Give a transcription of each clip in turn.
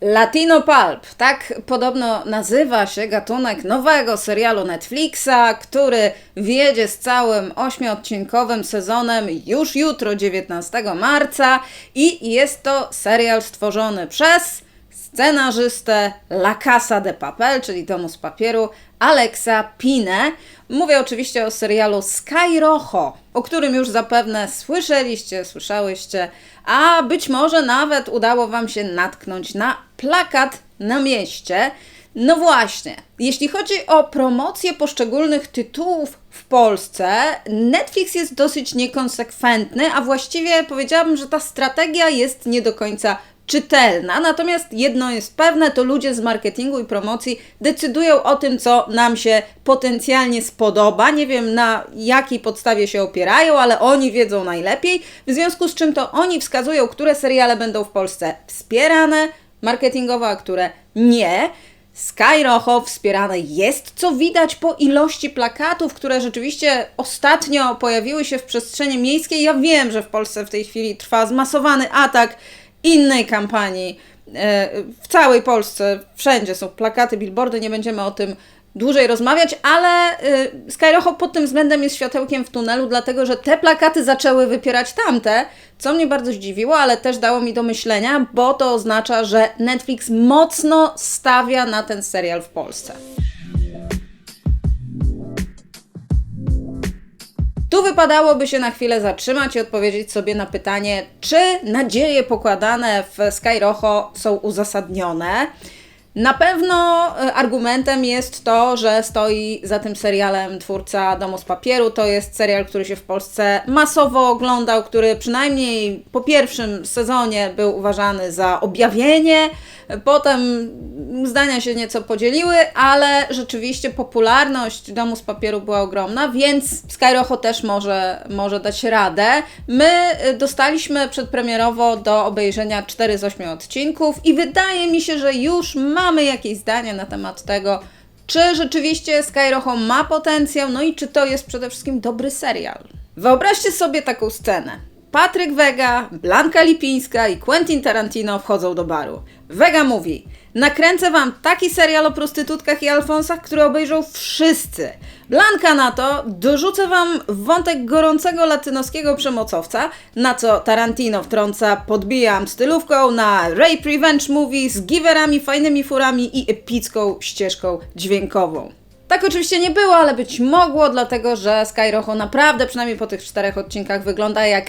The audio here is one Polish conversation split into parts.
Latino Pulp, tak podobno nazywa się gatunek nowego serialu Netflixa, który wjedzie z całym ośmiodcinkowym sezonem już jutro, 19 marca i jest to serial stworzony przez scenarzystę La Casa de Papel, czyli domu z papieru, Alexa Pine. Mówię oczywiście o serialu Sky Rojo, o którym już zapewne słyszeliście, słyszałyście, a być może nawet udało Wam się natknąć na plakat na mieście. No właśnie, jeśli chodzi o promocję poszczególnych tytułów w Polsce, Netflix jest dosyć niekonsekwentny, a właściwie powiedziałabym, że ta strategia jest nie do końca czytelna. Natomiast jedno jest pewne, to ludzie z marketingu i promocji decydują o tym, co nam się potencjalnie spodoba. Nie wiem na jakiej podstawie się opierają, ale oni wiedzą najlepiej. W związku z czym to oni wskazują, które seriale będą w Polsce wspierane marketingowo, a które nie. Sky Rojo wspierane jest, co widać po ilości plakatów, które rzeczywiście ostatnio pojawiły się w przestrzeni miejskiej. Ja wiem, że w Polsce w tej chwili trwa zmasowany atak innej kampanii. E, w całej Polsce wszędzie są plakaty, billboardy, nie będziemy o tym dłużej rozmawiać, ale y, Skyrocho pod tym względem jest światełkiem w tunelu, dlatego że te plakaty zaczęły wypierać tamte, co mnie bardzo zdziwiło, ale też dało mi do myślenia, bo to oznacza, że Netflix mocno stawia na ten serial w Polsce. Wypadałoby się na chwilę zatrzymać i odpowiedzieć sobie na pytanie, czy nadzieje pokładane w Sky Rojo są uzasadnione. Na pewno e, argumentem jest to, że stoi za tym serialem twórca Domu z Papieru. To jest serial, który się w Polsce masowo oglądał, który przynajmniej po pierwszym sezonie był uważany za objawienie. Potem zdania się nieco podzieliły, ale rzeczywiście popularność Domu z Papieru była ogromna, więc Skyrocho też może, może dać radę. My e, dostaliśmy przedpremierowo do obejrzenia 4 z 8 odcinków i wydaje mi się, że już ma mamy jakieś zdanie na temat tego, czy rzeczywiście Skyroho ma potencjał, no i czy to jest przede wszystkim dobry serial. Wyobraźcie sobie taką scenę. Patryk Wega, Blanka Lipińska i Quentin Tarantino wchodzą do baru. Vega mówi: Nakręcę wam taki serial o prostytutkach i Alfonsach, który obejrzą wszyscy. Blanka na to dorzucę wam wątek gorącego latynoskiego przemocowca, na co Tarantino wtrąca podbijam stylówką na rape revenge movie z giverami, fajnymi furami i epicką ścieżką dźwiękową. Tak oczywiście nie było, ale być mogło, dlatego że Sky Rojo naprawdę, przynajmniej po tych czterech odcinkach, wygląda jak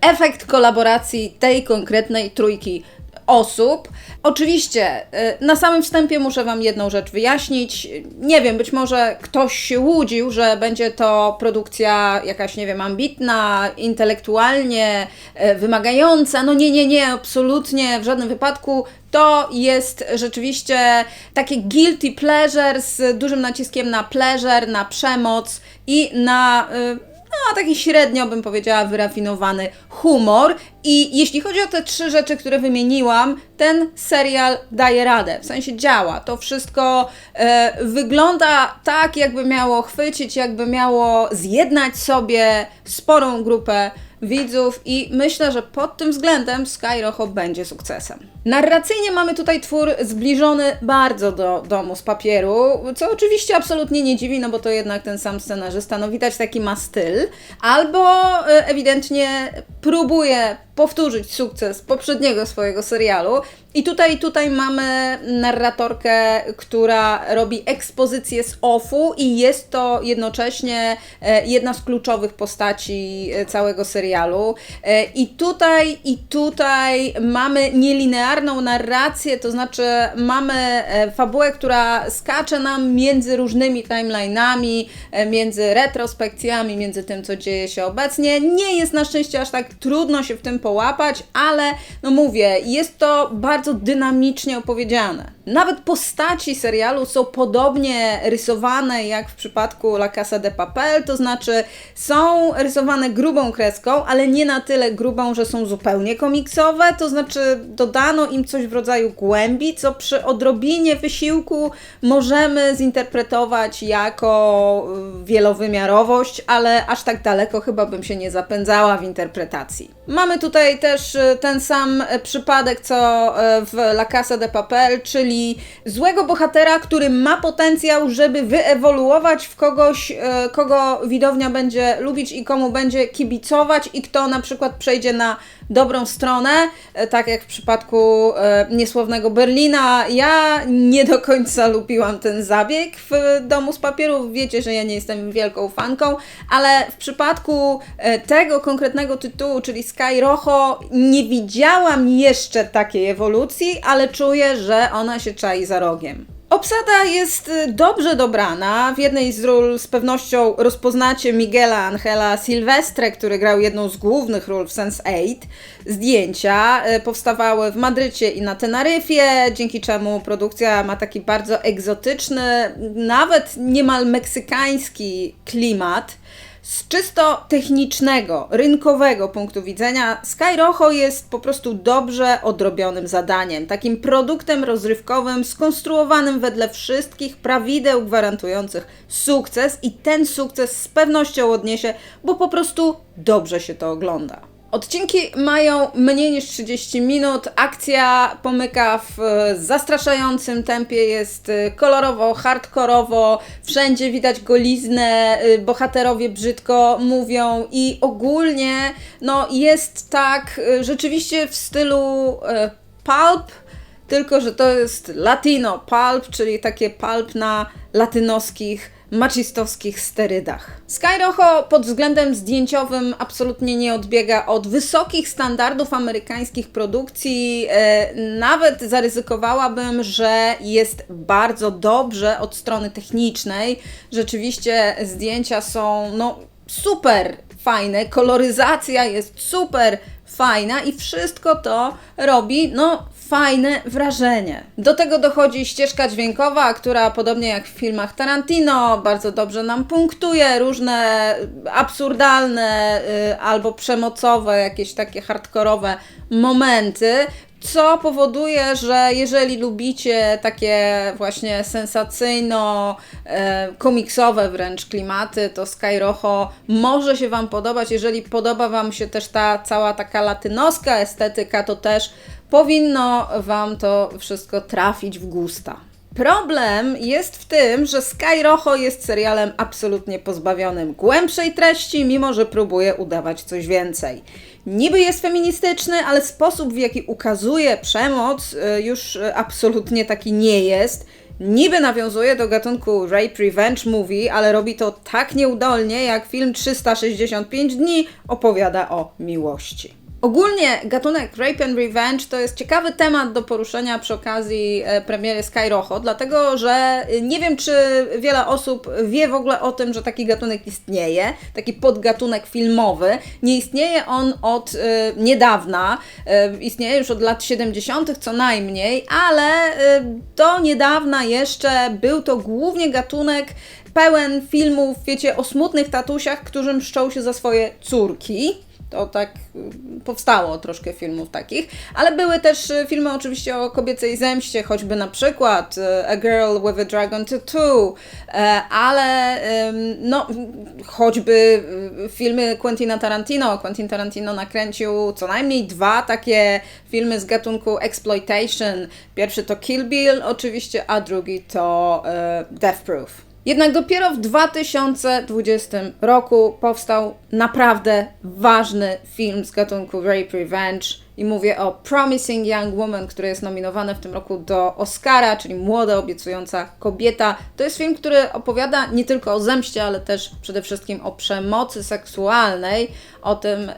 efekt kolaboracji tej konkretnej trójki osób. Oczywiście, y, na samym wstępie muszę Wam jedną rzecz wyjaśnić. Nie wiem, być może ktoś się łudził, że będzie to produkcja jakaś, nie wiem, ambitna, intelektualnie y, wymagająca. No nie, nie, nie, absolutnie, w żadnym wypadku. To jest rzeczywiście takie guilty pleasure z dużym naciskiem na pleasure, na przemoc i na. Yy, no, taki średnio bym powiedziała wyrafinowany humor. I jeśli chodzi o te trzy rzeczy, które wymieniłam, ten serial daje radę, w sensie działa. To wszystko e, wygląda tak, jakby miało chwycić, jakby miało zjednać sobie sporą grupę widzów i myślę, że pod tym względem Sky Rojo będzie sukcesem. Narracyjnie mamy tutaj twór zbliżony bardzo do domu z papieru, co oczywiście absolutnie nie dziwi, no bo to jednak ten sam scenarzysta, no widać taki ma styl, albo e, ewidentnie próbuje powtórzyć sukces poprzedniego swojego serialu. I tutaj, tutaj mamy narratorkę, która robi ekspozycję z OFU i jest to jednocześnie e, jedna z kluczowych postaci e, całego serialu. E, I tutaj, i tutaj mamy nielinearną narrację, to znaczy mamy fabułę, która skacze nam między różnymi timeline'ami, między retrospekcjami, między tym, co dzieje się obecnie. Nie jest na szczęście aż tak trudno się w tym połapać, ale no mówię, jest to bardzo dynamicznie opowiedziane. Nawet postaci serialu są podobnie rysowane jak w przypadku La Casa de Papel, to znaczy są rysowane grubą kreską, ale nie na tyle grubą, że są zupełnie komiksowe, to znaczy dodano im coś w rodzaju głębi, co przy odrobinie wysiłku możemy zinterpretować jako y, wielowymiarowość, ale aż tak daleko chyba bym się nie zapędzała w interpretacji. Mamy tutaj też y, ten sam przypadek co w La Casa de Papel, czyli złego bohatera, który ma potencjał, żeby wyewoluować w kogoś, e, kogo widownia będzie lubić i komu będzie kibicować i kto na przykład przejdzie na dobrą stronę, e, tak jak w przypadku e, niesłownego Berlina. Ja nie do końca lubiłam ten zabieg w Domu z Papieru. Wiecie, że ja nie jestem wielką fanką, ale w przypadku tego konkretnego tytułu, czyli Sky Rojo, nie widziałam jeszcze takiej ewolucji, ale czuję, że ona się czai za rogiem. Obsada jest y, dobrze dobrana. W jednej z ról z pewnością rozpoznacie Miguela Angela Silvestre, który grał jedną z głównych ról w Sense8. Zdjęcia y, powstawały w Madrycie i na Teneryfie, dzięki czemu produkcja ma taki bardzo egzotyczny, nawet niemal meksykański klimat. Z czysto technicznego, rynkowego punktu widzenia, Sky Rojo jest po prostu dobrze odrobionym zadaniem, takim produktem rozrywkowym skonstruowanym wedle wszystkich prawideł gwarantujących sukces i ten sukces z pewnością odniesie, bo po prostu dobrze się to ogląda. Odcinki mają mniej niż 30 minut. Akcja pomyka w zastraszającym tempie, jest y, kolorowo, hardkorowo, wszędzie widać goliznę, y, bohaterowie brzydko mówią i ogólnie no, jest tak rzeczywiście w stylu pulp, tylko że to jest latino pulp, czyli takie pulp na latynoskich maczystowskich sterydach. Skyroho pod względem zdjęciowym absolutnie nie odbiega od wysokich standardów amerykańskich produkcji. E, nawet zaryzykowałabym, że jest bardzo dobrze od strony technicznej. Rzeczywiście zdjęcia są no, super fajne, koloryzacja jest super fajna i wszystko to robi no fajne wrażenie. Do tego dochodzi ścieżka dźwiękowa, która podobnie jak w filmach Tarantino bardzo dobrze nam punktuje różne absurdalne y, albo przemocowe, jakieś takie hardkorowe momenty, co powoduje, że jeżeli lubicie takie właśnie sensacyjno, e, wręcz klimaty, to Sky Rojo może się Wam podobać. Jeżeli podoba Wam się też ta cała taka latynoska estetyka, to też powinno Wam to wszystko trafić w gusta. Problem jest w tym, że Sky Rojo jest serialem absolutnie pozbawionym głębszej treści, mimo że próbuje udawać coś więcej. Niby jest feministyczny, ale sposób w jaki ukazuje przemoc y, już y, absolutnie taki nie jest. Niby nawiązuje do gatunku rape revenge movie, ale robi to tak nieudolnie, jak film 365 dni opowiada o miłości. Ogólnie gatunek Rape and Revenge to jest ciekawy temat do poruszenia przy okazji e, premiery Sky Rojo, dlatego że e, nie wiem, czy wiele osób wie w ogóle o tym, że taki gatunek istnieje, taki podgatunek filmowy. Nie istnieje on od y, niedawna, istnieje już od lat 70. co najmniej, ale do niedawna jeszcze był to głównie gatunek pełen filmów, wiecie, o smutnych tatusiach, którzy mszczą się za swoje córki. To tak y, powstało troszkę filmów takich, ale były też y, filmy oczywiście o kobiecej zemście, choćby na przykład y, A Girl with a Dragon Tattoo, e, ale no, choćby filmy Quentina Tarantino. Quentin Tarantino nakręcił co najmniej dwa takie filmy z gatunku exploitation. Pierwszy to Kill Bill oczywiście, a drugi to Death Proof. Jednak dopiero w 2020 roku powstał naprawdę ważny film z gatunku Rape Revenge i mówię o Promising Young Woman, który jest nominowany w tym roku do Oscara, czyli Młoda Obiecująca Kobieta. To jest film, który opowiada nie tylko o zemście, ale też przede wszystkim o przemocy seksualnej, o tym y,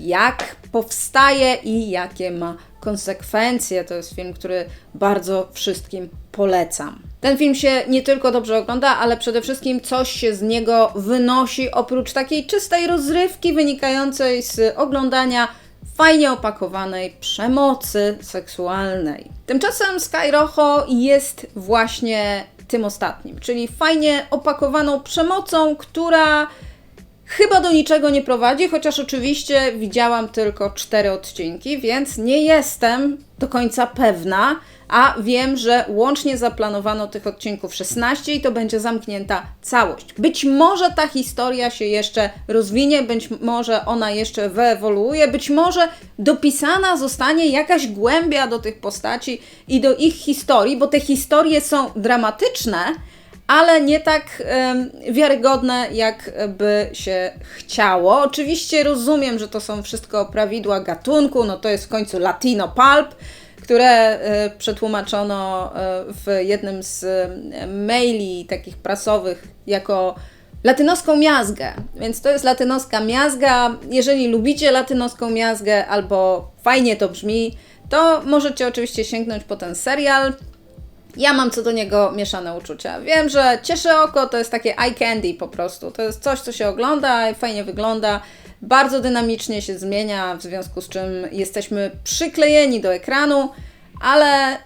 jak powstaje i jakie ma konsekwencje. To jest film, który bardzo wszystkim polecam. Ten film się nie tylko dobrze ogląda, ale przede wszystkim coś się z niego wynosi, oprócz takiej czystej rozrywki wynikającej z oglądania fajnie opakowanej przemocy seksualnej. Tymczasem Sky Rojo jest właśnie tym ostatnim, czyli fajnie opakowaną przemocą, która chyba do niczego nie prowadzi, chociaż oczywiście widziałam tylko cztery odcinki, więc nie jestem do końca pewna, a wiem, że łącznie zaplanowano tych odcinków 16 i to będzie zamknięta całość. Być może ta historia się jeszcze rozwinie, być może ona jeszcze wyewoluuje, być może dopisana zostanie jakaś głębia do tych postaci i do ich historii, bo te historie są dramatyczne, ale nie tak em, wiarygodne, jak by się chciało. Oczywiście rozumiem, że to są wszystko prawidła gatunku, no to jest w końcu Latino Pulp, które e, przetłumaczono e, w jednym z e, maili takich prasowych jako latynoską miazgę. Więc to jest latynoska miazga. Jeżeli lubicie latynoską miazgę albo fajnie to brzmi, to możecie oczywiście sięgnąć po ten serial. Ja mam co do niego mieszane uczucia. Wiem, że cieszy oko, to jest takie eye candy po prostu. To jest coś, co się ogląda fajnie wygląda. Bardzo dynamicznie się zmienia, w związku z czym jesteśmy przyklejeni do ekranu, ale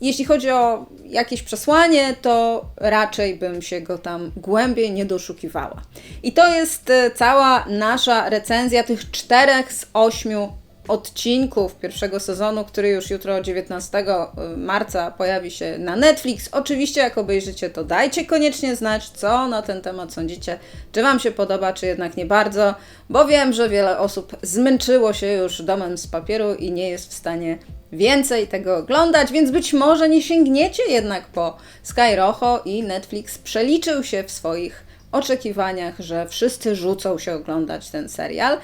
jeśli chodzi o jakieś przesłanie, to raczej bym się go tam głębiej nie doszukiwała. I to jest e, cała nasza recenzja tych czterech z ośmiu odcinków pierwszego sezonu, który już jutro 19 marca pojawi się na Netflix. Oczywiście, jak obejrzycie, to dajcie koniecznie znać, co na ten temat sądzicie. Czy Wam się podoba, czy jednak nie bardzo, bo wiem, że wiele osób zmęczyło się już domem z papieru i nie jest w stanie więcej tego oglądać, więc być może nie sięgniecie jednak po Sky Rojo i Netflix przeliczył się w swoich oczekiwaniach, że wszyscy rzucą się oglądać ten serial.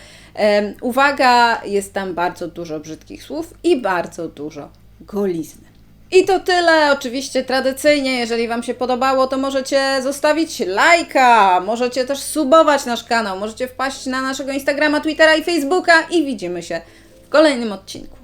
Uwaga, jest tam bardzo dużo brzydkich słów i bardzo dużo golizny. I to tyle. Oczywiście tradycyjnie, jeżeli Wam się podobało, to możecie zostawić lajka, możecie też subować nasz kanał, możecie wpaść na naszego Instagrama, Twittera i Facebooka i widzimy się w kolejnym odcinku.